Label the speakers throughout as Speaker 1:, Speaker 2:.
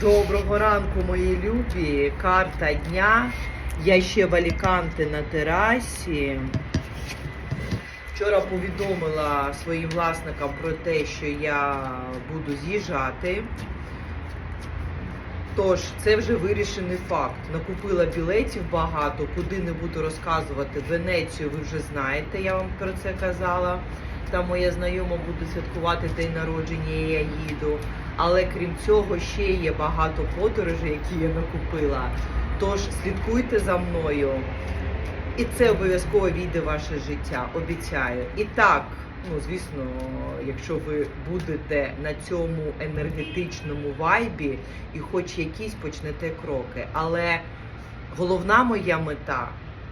Speaker 1: Доброго ранку, мої любі. Карта дня. Я ще в Аліканте на терасі. Вчора повідомила своїм власникам про те, що я буду з'їжджати. Тож, це вже вирішений факт. Накупила білетів багато, куди не буду розказувати. Венецію ви вже знаєте, я вам про це казала. Там моя знайома буде святкувати день народження, і я їду. Але крім цього, ще є багато подорожей, які я накупила. Тож слідкуйте за мною. І це обов'язково війде ваше життя, обіцяю. І так, ну звісно, якщо ви будете на цьому енергетичному вайбі і хоч якісь почнете кроки. Але головна моя мета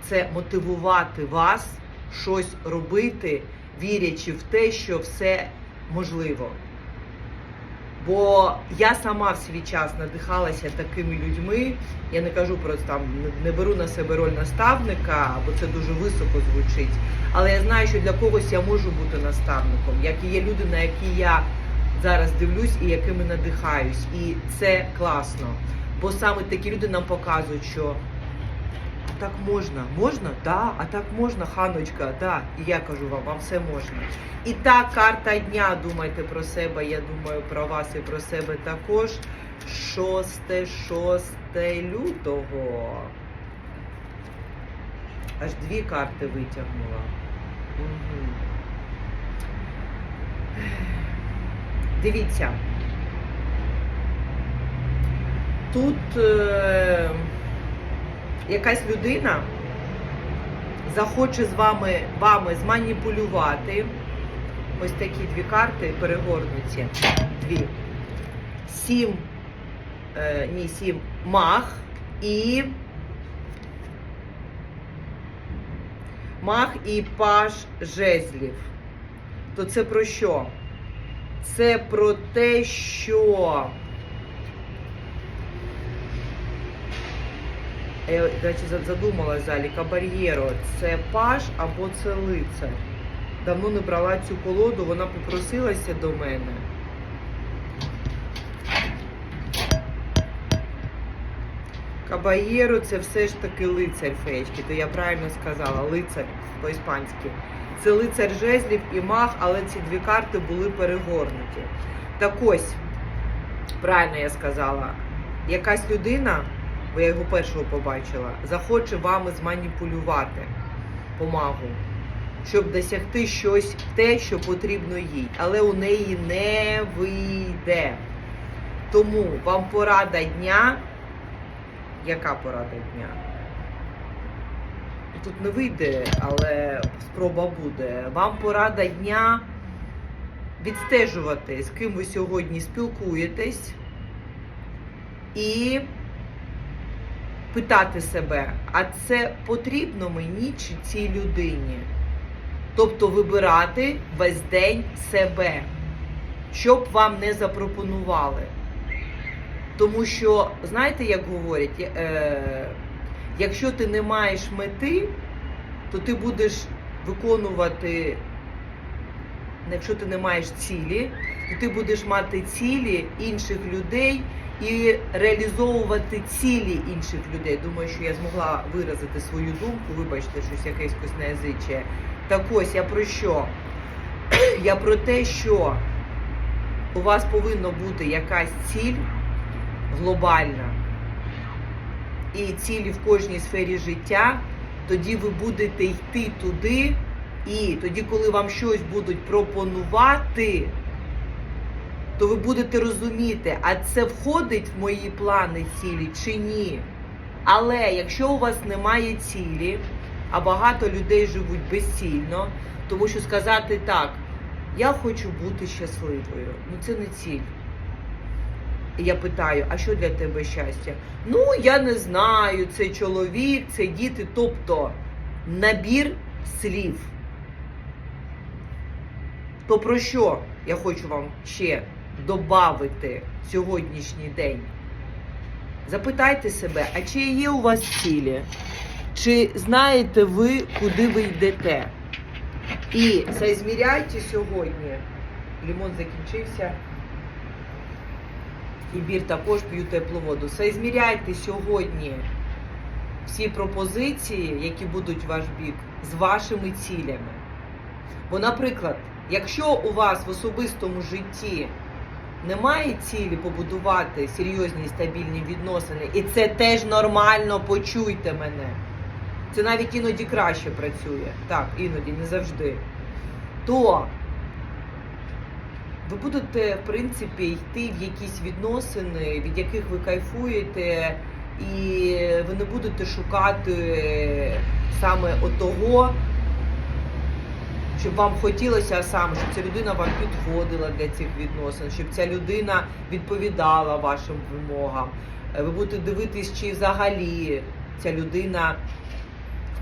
Speaker 1: це мотивувати вас щось робити, вірячи в те, що все можливо. Бо я сама в свій час надихалася такими людьми. Я не кажу про там, не беру на себе роль наставника, бо це дуже високо звучить. Але я знаю, що для когось я можу бути наставником, як і є люди, на які я зараз дивлюсь і якими надихаюсь. І це класно. Бо саме такі люди нам показують, що так можна, можна? Да, а так можна, ханочка, да. І я кажу вам, вам все можна. І та карта дня, думайте про себе, я думаю про вас і про себе також. 6, 6 лютого. Аж дві карти витягнула. Угу. Дивіться. Тут е, якась людина захоче з вами, вами зманіпулювати. Ось такі дві карти перегорнуті. Дві. Сім, е, ні, сім мах і. Мах і паш жезлів. То це про що? Це про те, що. Я, до речі, задумалася залі. Кабар'єро, це паш або це лицар. Давно не брала цю колоду, вона попросилася до мене. Кабаєро це все ж таки лицар феєчки, то я правильно сказала, лицар по-іспанськи. Це лицар жезлів і маг, але ці дві карти були перегорнуті. Так ось, правильно я сказала, якась людина, бо я його першого побачила, захоче вами зманіпулювати по магу щоб досягти щось те, що потрібно їй, але у неї не вийде. Тому вам порада дня. Яка порада дня? Тут не вийде, але спроба буде. Вам порада дня відстежувати, з ким ви сьогодні спілкуєтесь, і питати себе, а це потрібно мені чи цій людині? Тобто вибирати весь день себе, щоб вам не запропонували. Тому що, знаєте, як говорять, е, якщо ти не маєш мети, то ти будеш виконувати, якщо ти не маєш цілі, то ти будеш мати цілі інших людей і реалізовувати цілі інших людей. Думаю, що я змогла виразити свою думку, вибачте, щось якесь косноязиче. Так ось я про що? Я про те, що у вас повинна бути якась ціль глобальна і цілі в кожній сфері життя, тоді ви будете йти туди, і тоді, коли вам щось будуть пропонувати, то ви будете розуміти, а це входить в мої плани цілі чи ні. Але якщо у вас немає цілі, а багато людей живуть безцільно, тому що сказати так, я хочу бути щасливою, ну це не ціль. Я питаю, а що для тебе щастя? Ну, я не знаю, це чоловік, це діти, тобто набір слів. То про що я хочу вам ще додати сьогоднішній день? Запитайте себе, а чи є у вас цілі? Чи знаєте ви, куди ви йдете? І зазміряйте сьогодні. Лімон закінчився. І бір також п'ю теплу воду. Соізміряйте сьогодні всі пропозиції, які будуть ваш бік, з вашими цілями. Бо, наприклад, якщо у вас в особистому житті немає цілі побудувати серйозні і стабільні відносини, і це теж нормально, почуйте мене. Це навіть іноді краще працює. Так, іноді, не завжди. То ви будете, в принципі, йти в якісь відносини, від яких ви кайфуєте, і ви не будете шукати саме отого, щоб вам хотілося саме, щоб ця людина вам підходила для цих відносин, щоб ця людина відповідала вашим вимогам. Е, Ви будете дивитись, чи взагалі ця людина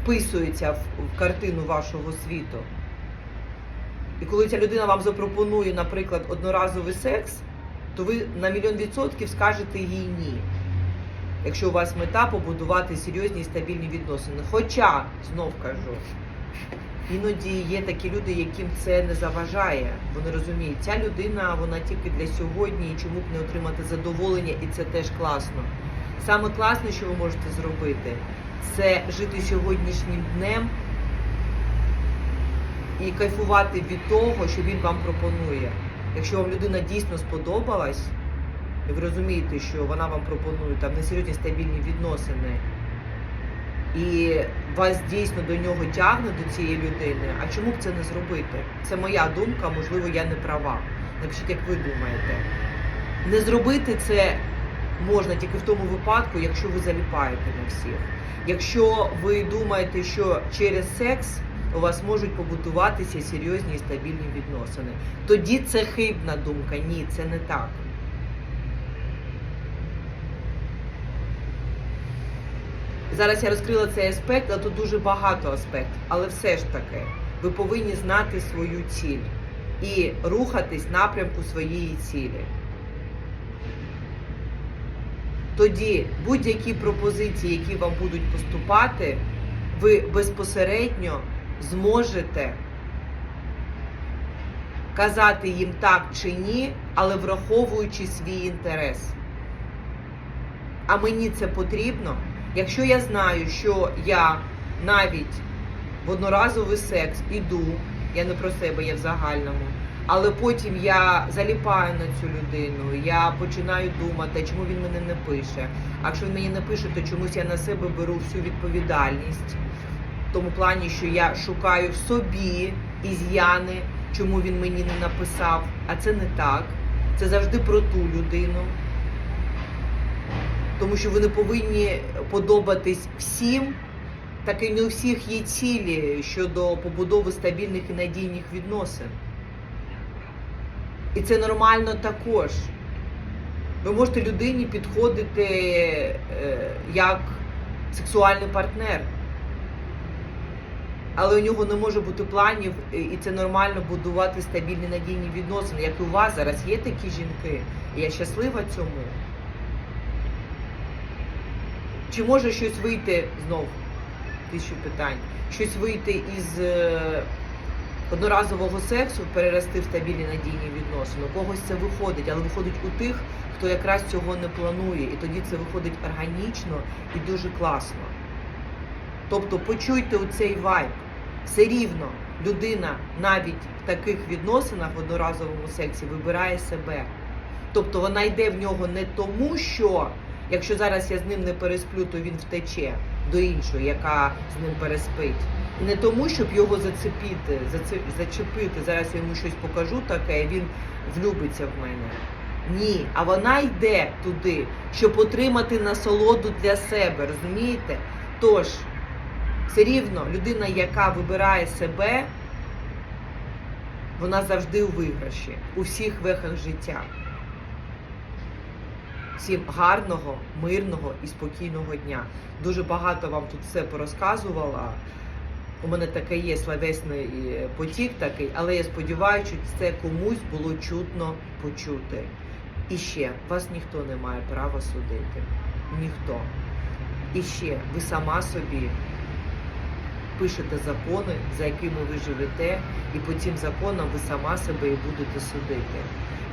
Speaker 1: вписується в картину вашого світу. І коли ця людина вам запропонує, наприклад, одноразовий секс, то ви на мільйон відсотків скажете їй ні. Якщо у вас мета побудувати серйозні і стабільні відносини. Хоча, знов кажу, іноді є такі люди, яким це не заважає. Вони розуміють, ця людина вона тільки для сьогодні і чому б не отримати задоволення, і це теж класно. Саме класне, що ви можете зробити, це жити сьогоднішнім днем і кайфувати від того, що він вам пропонує. Якщо вам людина дійсно сподобалась, і ви розумієте, що вона вам пропонує там несерйозні стабільні відносини, і вас дійсно до нього тягне до цієї людини, а чому б це не зробити? Це моя думка, можливо, я не права. Напишіть, як ви думаєте. Не зробити це можна тільки в тому випадку, якщо ви заліпаєте на всіх. Якщо ви думаєте, що через секс у вас можуть побудуватися серйозні і стабільні відносини, тоді це хибна думка. Ні, це не так. Зараз я розкрила цей аспект, а тут дуже багато аспектів. Але все ж таки, ви повинні знати свою ціль і рухатись напрямку своєї цілі. Тоді будь-які пропозиції, які вам будуть поступати, ви безпосередньо зможете казати їм так чи ні, але враховуючи свій інтерес. А мені це потрібно, якщо я знаю, що я навіть в одноразовий секс іду, я не про себе, я в загальному. Але потім я заліпаю на цю людину, я починаю думати, чому він мене не пише. А якщо він мені не пише, то чомусь я на себе беру всю відповідальність. В тому плані, що я шукаю в собі із'яни, чому він мені не написав. А це не так. Це завжди про ту людину. Тому що ви не повинні подобатись всім, так і не у всіх є цілі щодо побудови стабільних і надійних відносин. І це нормально також. Ви можете людині підходити е, як сексуальний партнер. Але у нього не може бути планів, і це нормально будувати стабільні надійні відносини. Як і у вас зараз є такі жінки, і я щаслива цьому. Чи може щось вийти знов? Тисячу питань. Щось вийти із е, одноразового сексу, перерости в стабільні надійні відносини. У когось це виходить, але виходить у тих, хто якраз цього не планує. І тоді це виходить органічно і дуже класно. Тобто почуйте у цей вайб. Все рівно людина навіть в таких відносинах в одноразовому сексі вибирає себе. Тобто вона йде в нього не тому, що якщо зараз я з ним не пересплю, то він втече до іншої, яка з ним переспить. Не тому, щоб його зацепити, зачепити. Зараз я йому щось покажу таке, він влюбиться в мене. Ні, а вона йде туди, щоб отримати насолоду для себе, розумієте? Тож, все рівно людина, яка вибирає себе, вона завжди у виграші у всіх вехах життя. Всім гарного, мирного і спокійного дня. Дуже багато вам тут все порозказувала. У мене таке є словесний е, потік такий, але я сподіваюся, що це комусь було чутно почути. І ще вас ніхто не має права судити. Ніхто. І ще ви сама собі пишете закони, за якими ви живете, і по цим законам ви сама себе і будете судити.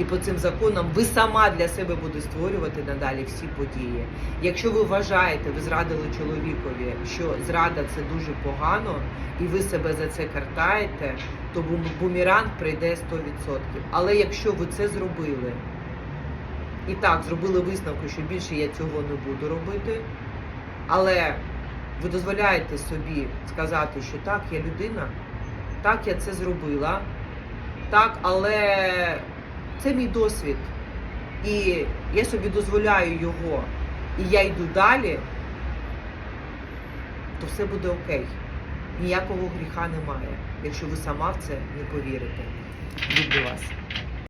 Speaker 1: І по цим законам ви сама для себе будете створювати надалі всі події. Якщо ви вважаєте, ви зрадили чоловікові, що зрада це дуже погано, і ви себе за це картаєте, то бум- бумеранг прийде 100%. Але якщо ви це зробили, і так зробили висновку, що більше я цього не буду робити, але ви дозволяєте собі сказати, що так, я людина, так, я це зробила, так, але це мій досвід. І я собі дозволяю його, і я йду далі, то все буде окей. Ніякого гріха немає, якщо ви сама в це не повірите. Люблю вас.